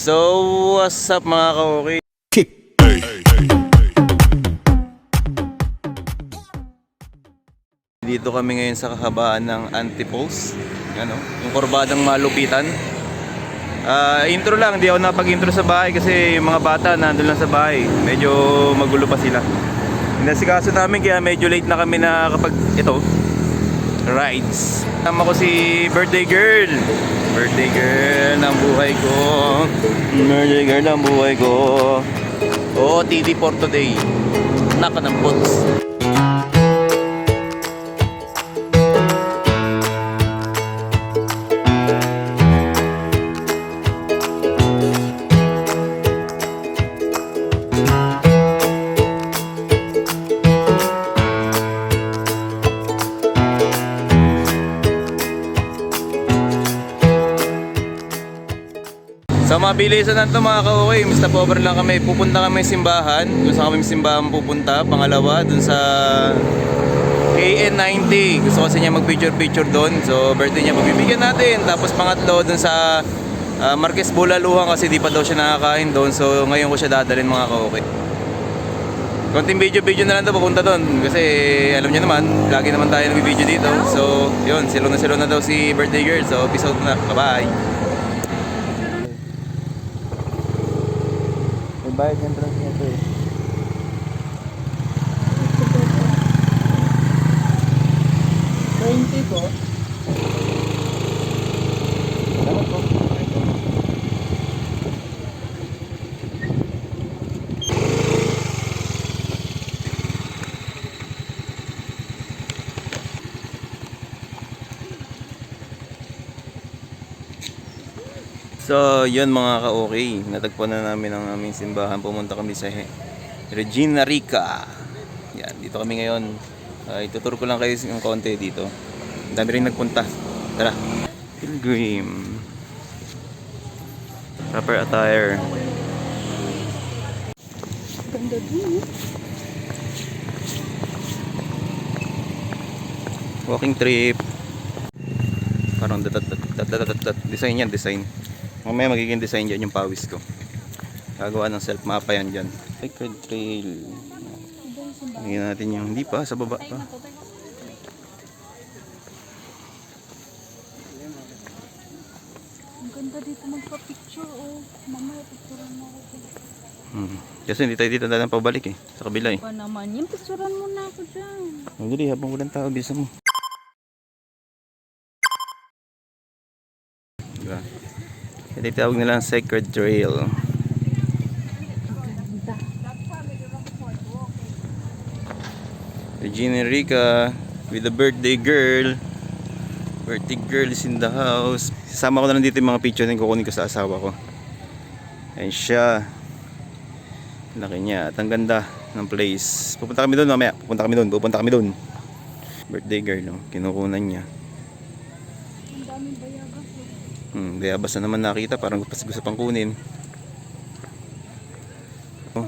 So, what's up mga ka-okay? Dito kami ngayon sa kahabaan ng Antipulse. Ano, yung kurbadang malupitan. Ah, intro lang, hindi ako napag-intro sa bahay kasi yung mga bata nandun lang sa bahay. Medyo magulo pa sila. Inasikaso namin kaya medyo late na kami na kapag ito, rides. Tama ko si birthday girl. Birthday girl ng buhay ko. Birthday girl ng buhay ko. Oo, TD for today. Naka ng puts. Mabilisan na ito mga ka-okay, Mr. Power lang kami. Pupunta kami sa simbahan. Kung saan kami simbahan pupunta. Pangalawa, dun sa KN90. Gusto kasi niya mag-picture-picture doon. So, birthday niya pagbibigyan natin. Tapos pangatlo, dun sa ah, Marquez Bulaluhan kasi di pa daw siya nakakain doon. So, ngayon ko siya dadalhin mga ka-okay. Konting video-video na lang daw papunta doon. Kasi alam niyo naman, lagi naman tayo nag-video dito. So, yun, silo na silo na daw si birthday girl. So, episode na. Bye-bye. May bayad yung entrance nito eh. Twenty po. Salamat po. So, yun mga ka-okay. Natagpuan na namin ang aming simbahan. Pumunta kami sa Regina Rica. Yan, dito kami ngayon. Uh, ituturo ko lang kayo yung konti dito. Ang dami rin nagpunta. Tara. Pilgrim. Proper attire. Ganda din. Walking trip. Parang dat dat dat dat dat dat dat design yan, design. Mamaya magiging design dyan yung pawis ko. Gagawa ng self mapa yan dyan. Sacred Trail. Tingnan natin yung hindi pa, sa baba pa. Ang ganda dito magpa-picture oh. Mamaya picturean mo ako. Hmm. Kasi hindi tayo dito dadaan pabalik eh. Sa kabila eh. Pa naman, yung picturean mo na ako dyan. Madali, habang walang tao, bisa mo. Ito yung tawag nilang Sacred Trail. Regina Enrica with the birthday girl. Birthday girl is in the house. Sasama ko na lang dito yung mga picture na kukunin ko sa asawa ko. Ayan siya. Laki niya. At ang ganda ng place. Pupunta kami doon mamaya. Pupunta kami doon. Pupunta kami doon. Birthday girl. No? Kinukunan niya. Ang daming bayagas. Hmm, kaya basta naman nakita. Parang gusto, pang kunin. Oh.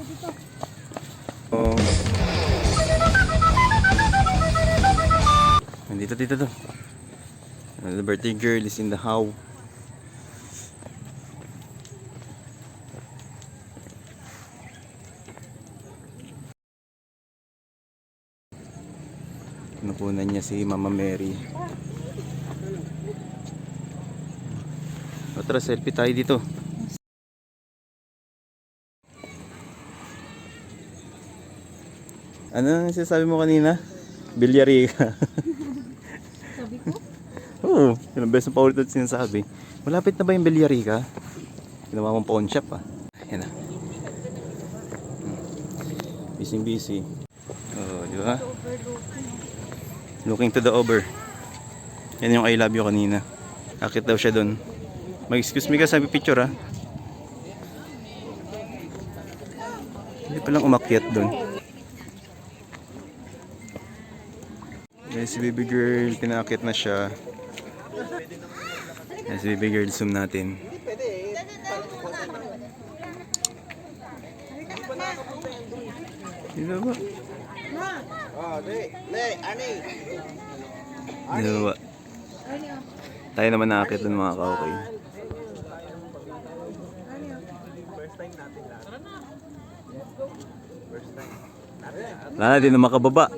Oh. Dito, dito, dito. The birthday girl is in the house. Napunan niya si Mama Mary. O tara, selfie tayo dito. Ano ang sinasabi mo kanina? Bilyarica. Sabi ko, Oo, ilang beses na paulit at sinasabi. Malapit na ba yung Bilyarica? Ginawa mong pawn shop ah. Yan na. Busy busy. Oo, di ba? Looking to the over. Yan yung I love you kanina. Akit daw siya dun. Mag-excuse me ka sabi picture ah. Hindi palang umakyat dun. Yan si baby girl, pinakit na siya. Yan si baby girl, zoom natin. Dito ba? Dito ba? Tayo naman nakakit dun mga ka-okay. Wala na, na makababa.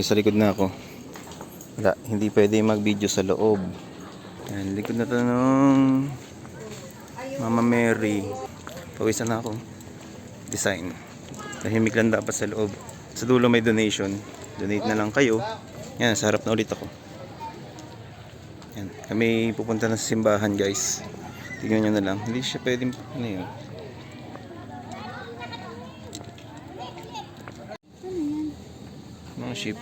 Okay sa likod na ako. Wala, hindi pwede mag-video sa loob. Yan, likod na to nung Mama Mary. Pawisan na ako. Design. Tahimik lang dapat sa loob. Sa dulo may donation. Donate na lang kayo. Yan, sa harap na ulit ako. Yan, kami pupunta na sa simbahan guys. Tingnan nyo na lang. Hindi siya pwedeng, ano yun. Mga sheep.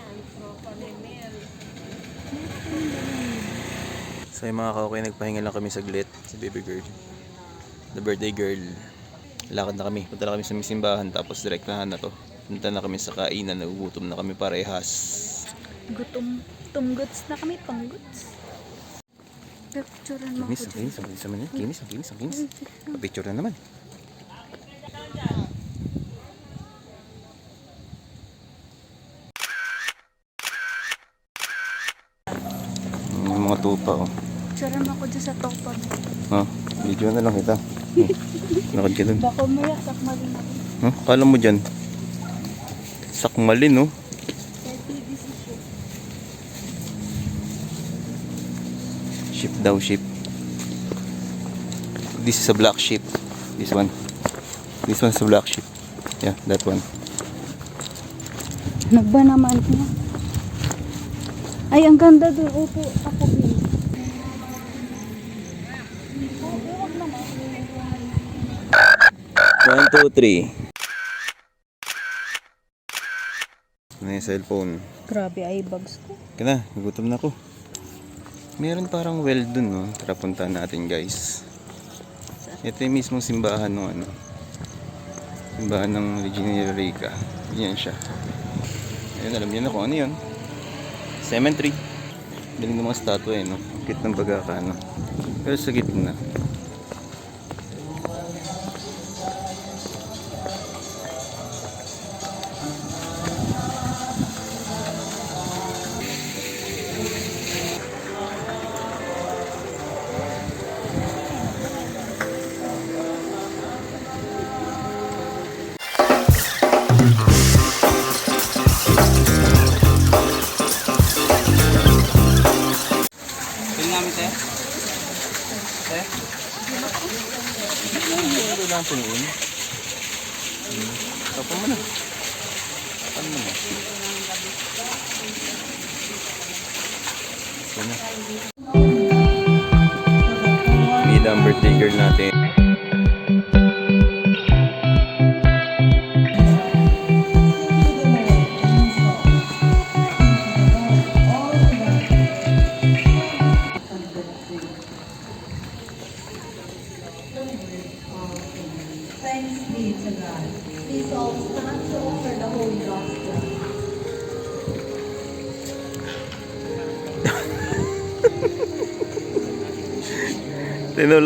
So yung mga kaokay, nagpahinga lang kami saglit si baby girl. The birthday girl. Lakad na kami. Punta na kami sa may simbahan tapos direktahan na to. Punta na kami sa kainan. Nagugutom na kami parehas. Gutom, tumguts na kami, pangguts. Picturean mo Kinis, ang kinis, ang kinis. Kinis, ang kinis, ang kinis. Picture na naman. Tupa oh. Mo ako dyan sa topa mo. Ha? Video na lang kita. Hmm. Lakad ka dun. Baka maya, sakmalin ako. Huh? Kala mo dyan? Sakmalin, oh. Ship daw, ship. This is a black sheep. This one. This one's a black sheep. Yeah, that one. Nagba naman na. Ay, ang ganda doon. Opo, ako din. One, two, three. Ano yung cellphone? Grabe, ay bags ko. Kaya na, nagutom na ako. Meron parang well dun, no? Tara puntahan natin, guys. Ito yung mismong simbahan ng ano. Simbahan ng Regina Rica. Yan siya. Ayun, alam niyo na kung ano yun. Cemetery. Galing ng mga statue eh, no? Ang cute ng bagaka, no? Pero sa gitna. Mida ang birthday girl natin.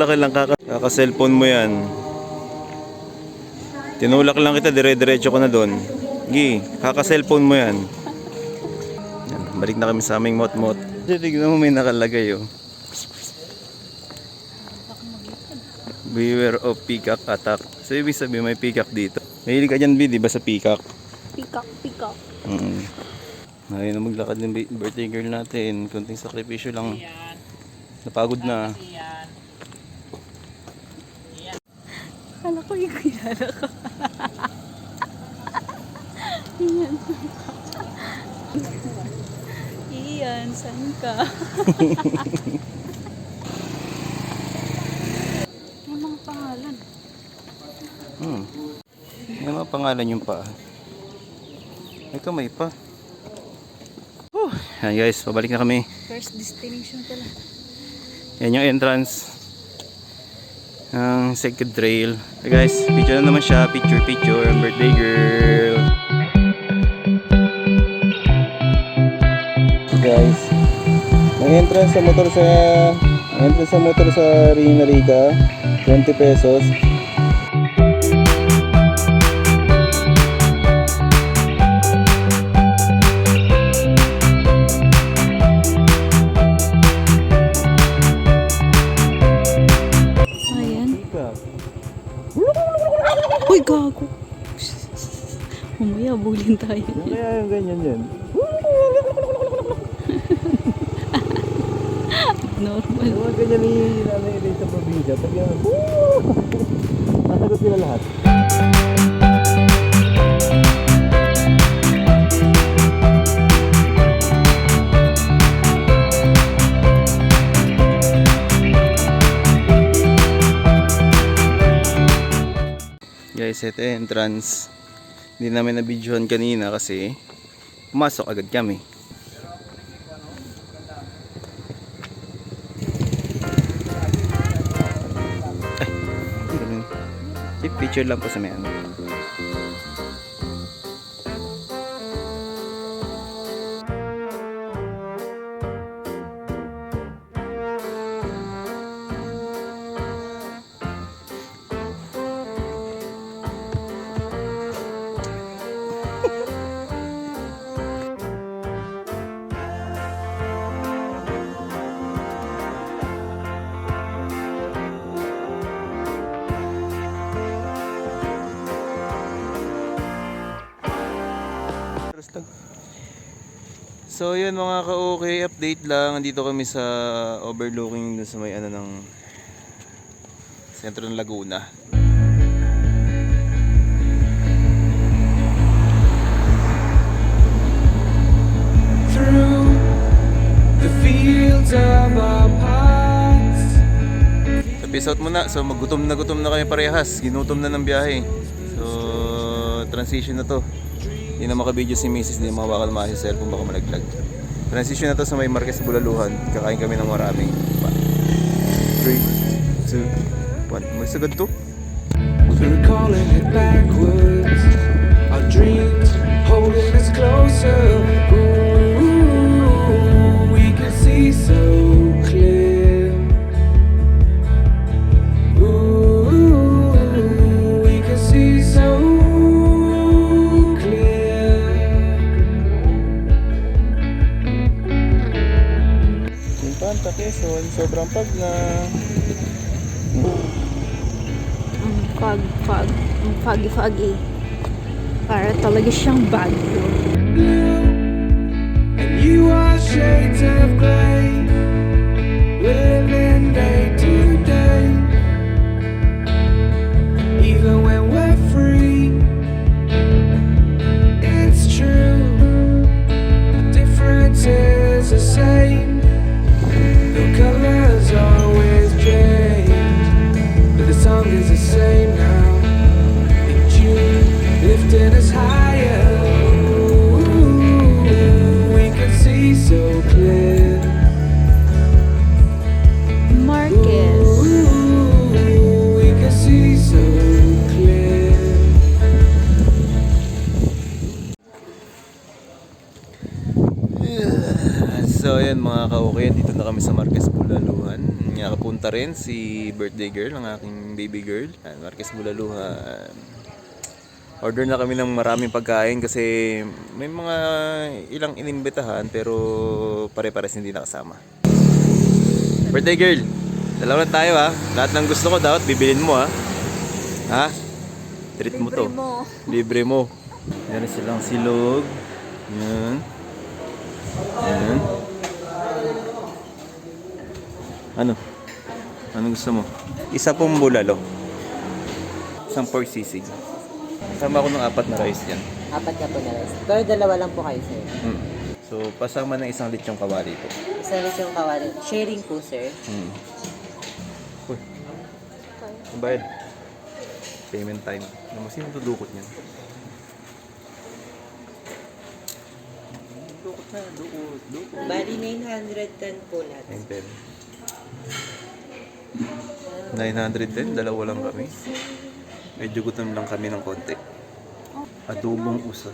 Tinulak lang kaka, kaka cellphone mo yan. Tinulak lang kita, dire-diretso ko na doon. Gi, kaka cellphone mo yan. yan. Balik na kami sa aming mot-mot. Tignan mo may nakalagay oh. Beware of peacock attack. So ibig sabihin may peacock dito. Mahilig ka dyan, B, di ba sa peacock? Pikak, pikak. Mm. Ayun na maglakad ng bi- birthday girl natin. Kunting sakripisyo lang. Napagod na. Kala ko yung kilala ko. Iyan. Iyan, saan ka? May mga pangalan. Hmm. May mga pangalan yung pa. May kamay pa. Whew. Ayan guys, pabalik na kami. First destination pala. Yan yung entrance ng second trail. Hey guys, picture na naman siya. Picture, picture. Birthday girl. Guys, ang entrance sa motor sa entrance sa motor sa Rina Rica, 20 pesos. Mamaya, bulin tayo. Kaya yung ganyan yan. Normal. Yung mga ganyan ni Nanay sa probinsya, pag yan! Nasagot sila lahat. Guys, ito yung entrance. Hindi namin na-videohan kanina kasi pumasok agad kami. Keep picture lang po sa may ano. So yun mga ka-okay, update lang. Andito kami sa overlooking dun sa may ano ng sentro ng Laguna. through the fields of our past. So peace out muna. So magutom na gutom na kami parehas. Ginutom na ng biyahe. So transition na to. Hindi na makabideo si Mrs. Hindi mawakal mga si cellphone baka malaglag. Transition na to sa may Marquez Bulaluhan. Kakain kami ng marami. 3, 2, 1. Magsagad to. We're calling it backwards. Our dreams holding us closer. Talaga siyang. Rin si birthday girl, ang aking baby girl. Ayan, Marquez Bulaluhan. Order na kami ng maraming pagkain kasi may mga ilang inimbitahan pero pare-pares hindi nakasama. Birthday girl, dalawa na tayo ha. Lahat ng gusto ko dapat bibilin mo ha. Ha? Treat mo to. Libre mo. Meron silang silog. Yan. Yan. Ano? Ano gusto mo? Isa pong bulalo. Isang pork sisig. Sama ko ng apat na rice dyan. Apat na po na rice. Pero dalawa lang po kayo, sir. Mm. So, pasama ng isang lechong kawali ito. Isa rin yung kawali. Sharing po, sir. Mm. Uy. Ang bayad. Payment time. Ano sino dudukot niyan? Dukot na, dukot, dukot. Bali, 910 po lahat. And then, 910, dalawa lang kami. Medyo gutom lang kami ng konti. Adobong usa.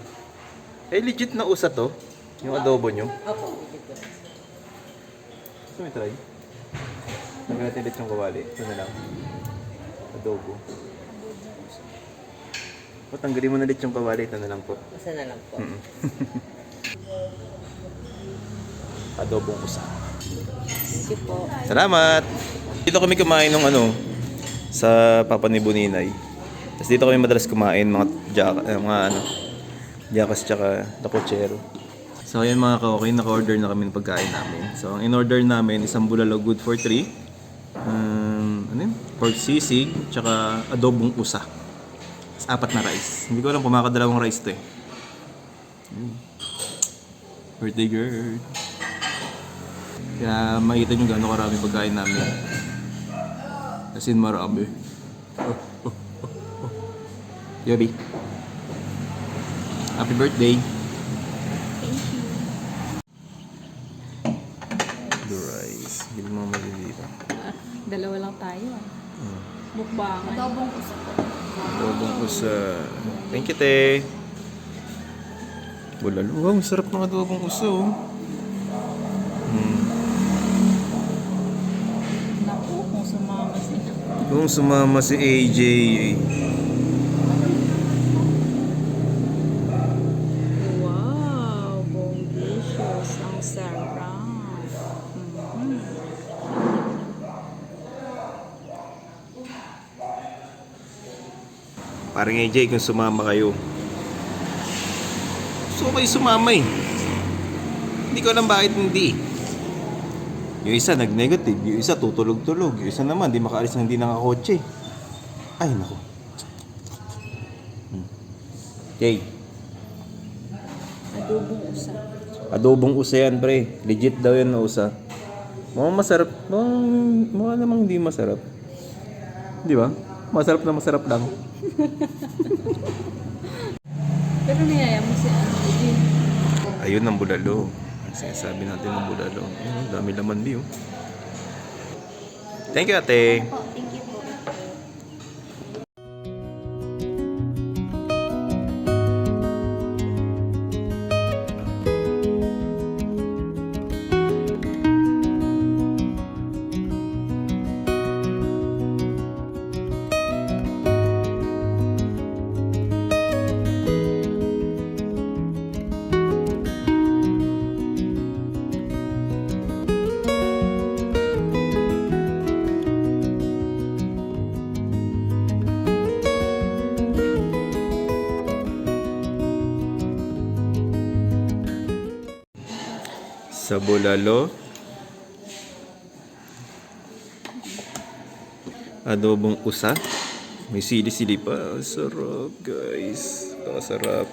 Eh, legit na usa to. Yung adobo nyo. Opo, dito po. Gusto mo try? Lagyan natin ulit yung kawali. Ito na lang. Adobo. O, tanggalin mo na ulit yung kawali. Ito na lang po. Basta na lang po. Mm. Adobong usa. Thank you po. Salamat! Dito kami kumain ng ano, sa Papa ni Buninay. Tapos dito kami madalas kumain, mga, jaka, eh, mga ano, jakas tsaka takotsero. So ayun mga ka-okay, naka-order na kami ng pagkain namin. So ang in-order namin, isang bulalo good for 3. Um, ano yun? Pork sisig, tsaka adobong usa. Tapos apat na rice. Hindi ko alam kung makakadalawang rice to eh. Yun. Birthday girl. Kaya makita nyo gano'ng karami pagkain namin. As in marami. Oh, oh, oh, oh. Yobi. Happy birthday. Thank you. The rice. Hindi mo mali dito. Ah, dalawa lang tayo ah. Hmm. Mukbangan. Adobong usa. Adobong usa. Thank you, te. Bulalo. Wow, ang sarap ng adobong usa, oh. Kung sumama si AJ, Wow, delicious. Ang sarap. Mhm. parang AJ, kung sumama kayo. Ko kayo sumama eh. Hindi ko alam bakit hindi. Yung isa nag-negative, yung isa tutulog-tulog, yung isa naman di makaalis ng hindi nakakotse. Ay, nako. Hmm. Jay, Adobong usa. adobong usa yan, pre. Legit daw yan na usa. Mukhang masarap. Mukhang, mukha namang hindi masarap. Di ba? Masarap na masarap lang. Pero niyaya mo si ano. Ayun ang bulalo. Ang sinasabi natin ng bulalo. Ayun, dami laman di oh. Thank you ate. Sa bulalo. Adobong usa. May sili-sili pa. Sarap guys. Pakasarap.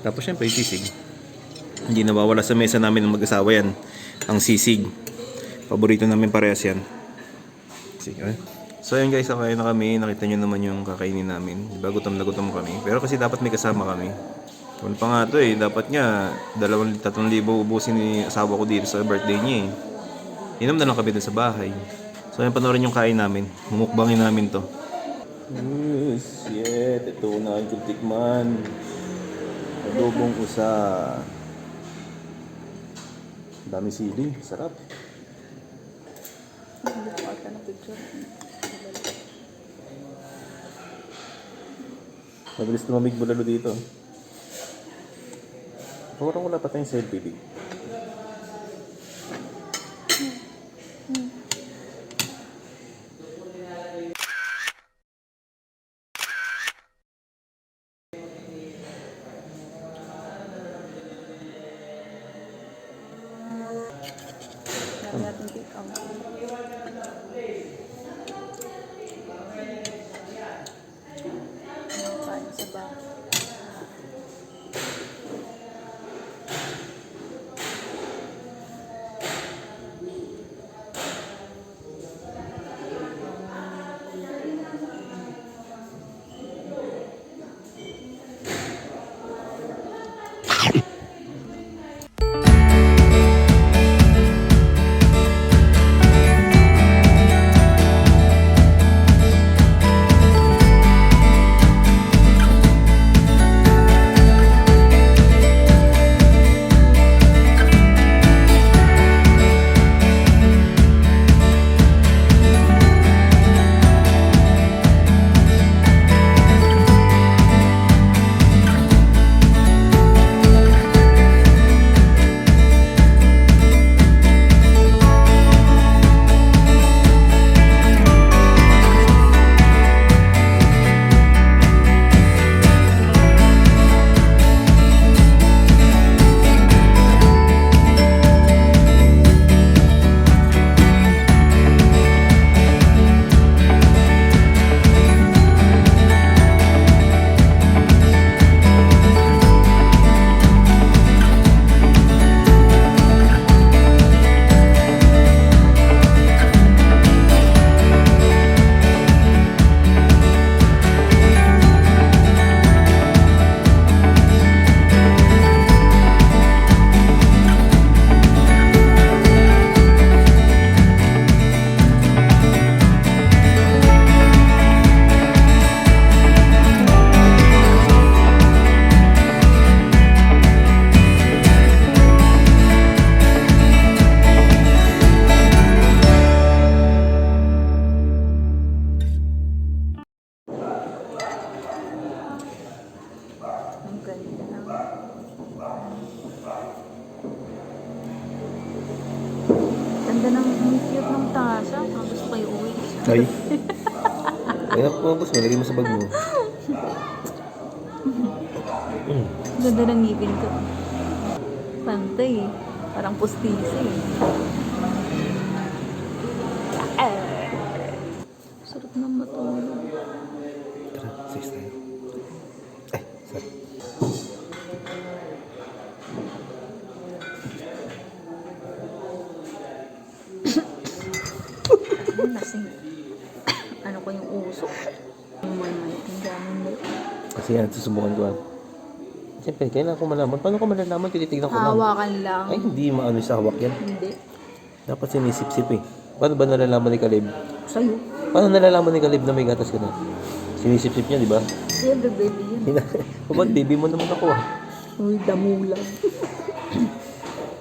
Tapos syempre sisig. Hindi nawawala sa mesa namin ng mag-asawa yan. Ang sisig. Paborito namin parehas yan. Sige. eh. So yun guys, kakain na kami. Nakita nyo naman yung kakainin namin. Diba gutom na gutom kami. Pero kasi dapat may kasama kami. Ano pa nga to eh. Dapat nga, dalawang, tatlong libo ubusin ni asawa ko dito sa birthday niya eh. Inom na lang kami sa bahay. So yun, panoorin yung kain namin. Mumukbangin namin to. Oh, shit. Ito na ang tikman. Adobong usa. Dami sili. Sarap. Mabilis tumamig bulalo dito. Parang wala pa tayong selfie di. Lagi natin take out. Ng matulog. Tara, six tayo. Ay, sorry. Lasing? ano ko yung usok? Yung may may. Dami mo. Kasi yan, susubukan ko ah. Siyempre, kailangan ko malaman. Paano ko malalaman? Tinitignan ko lang. Hawakan lang. Ay, hindi maano sa hawak yan. Hindi. Dapat sinisip-sip eh. Paano ba nalalaman ni Kalib? Sa'yo. Paano nalalaman ni Kalib na may gatas ka na? Sinisip-sip niya, di ba? Siyempre, baby yan. ba't baby mo naman ako ah? Uy, damo lang.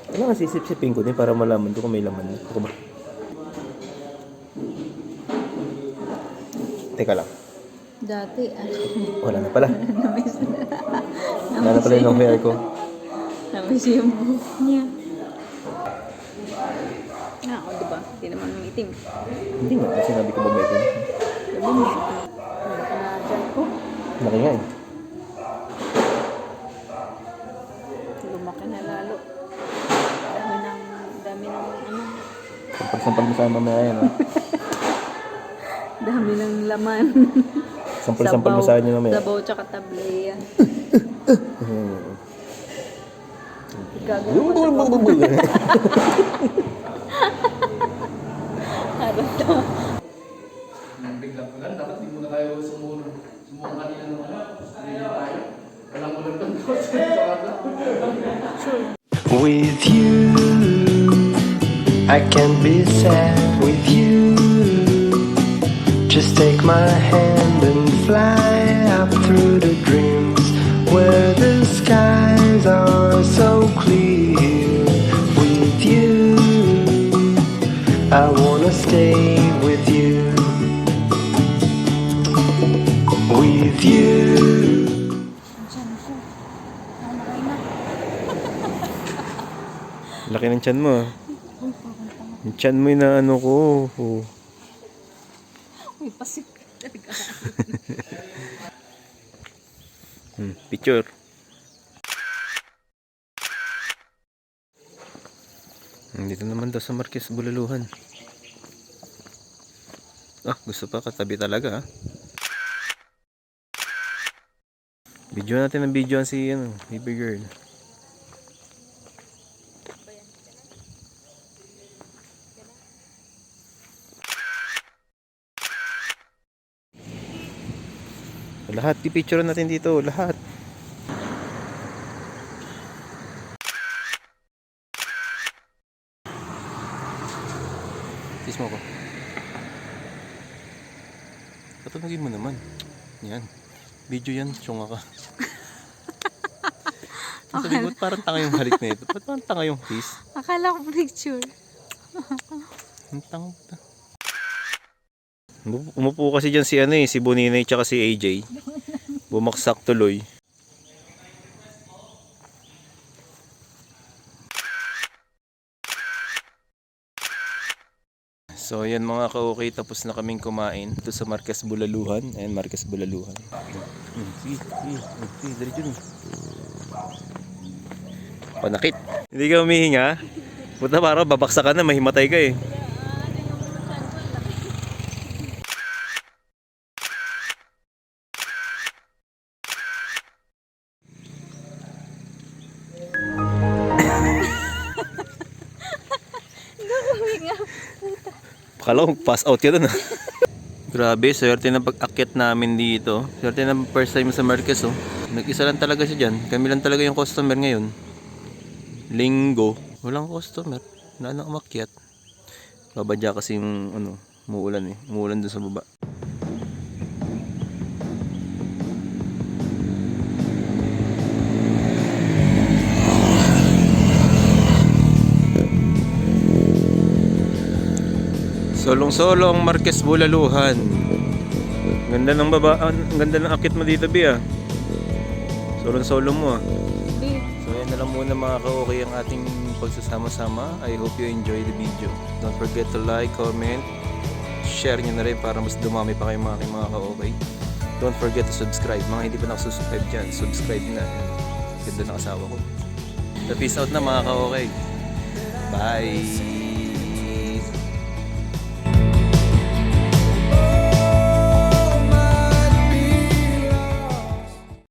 Kailangan sisip-sipin ko din para malaman ko kung may laman. Ako ba? Teka lang. Dati, ah. Wala na pala. Namiss na. Wala na pala yung hair ko. Namiss yung buhok niya. Ah, o diba? Hindi naman umitim. Hindi nga. Sinabi ko ba may ito? Sabi mo, na dyan ko. Laki nga eh. Lumaki na lalo. Dami ng, dami ng, ano, Sampag-sampag mo sa mamaya yan. ah. dami ng laman. Sampal-sampal mo sa akin mamaya. Sabaw tsaka tableya. Gagawin mo sa With you, I can be sad with you. Just take my hand and fly up through the dreams where the skies are so clear. With you, I wanna stay with you. With you. Laki ng tiyan mo ah. Yung tiyan mo na ano ko. Oh. Uy, pasik. Hmm, picture. Dito naman daw sa Marquez Bulaluhan. Ah, gusto pa katabi talaga ah. Video natin ng video si ano, baby girl. Lahat i-picture natin dito, lahat. Kiss mo ko. Patunogin mo naman. Yan. Video yan, tsunga ka. Ang sabi ko, parang tanga yung halik na ito. Ba't parang tanga yung kiss? Akala ko picture. Ang tanga. Umupo kasi dyan si ano eh, si Boninay tsaka si AJ. Bumaksak tuloy. So yan mga ka-okay, tapos na kaming kumain ito sa Marquez Bulaluhan. Ayan, Marquez Bulaluhan. Hmm, sige, sige, sige, dyan eh. Panakit. Hindi ka humihinga? Puta para babaksak ka na, mahimatay ka eh. Ko pass out ka dun ah. Grabe, swerte na pag-akit namin dito. Swerte na first time sa Marquez oh. Nag-isa lang talaga siya dyan. Kami lang talaga yung customer ngayon. Linggo. Walang customer. Wala na umakyat. Babadya kasi yung ano, muulan eh. Umuulan dun sa baba. Solong-solo ang Marquez Bulaluhan. Ganda ng baba, ang ganda ng akit mo dito, Bia. Solong-solo mo ah. So yan na lang muna mga ka-okay ang ating pagsasama-sama. I hope you enjoy the video. Don't forget to like, comment, share nyo na rin para mas dumami pa kayo mga aking mga ka-okay. Don't forget to subscribe. Mga hindi pa nakasubscribe dyan, subscribe na. Ganda ng asawa ko. So peace out na mga ka-okay. Bye!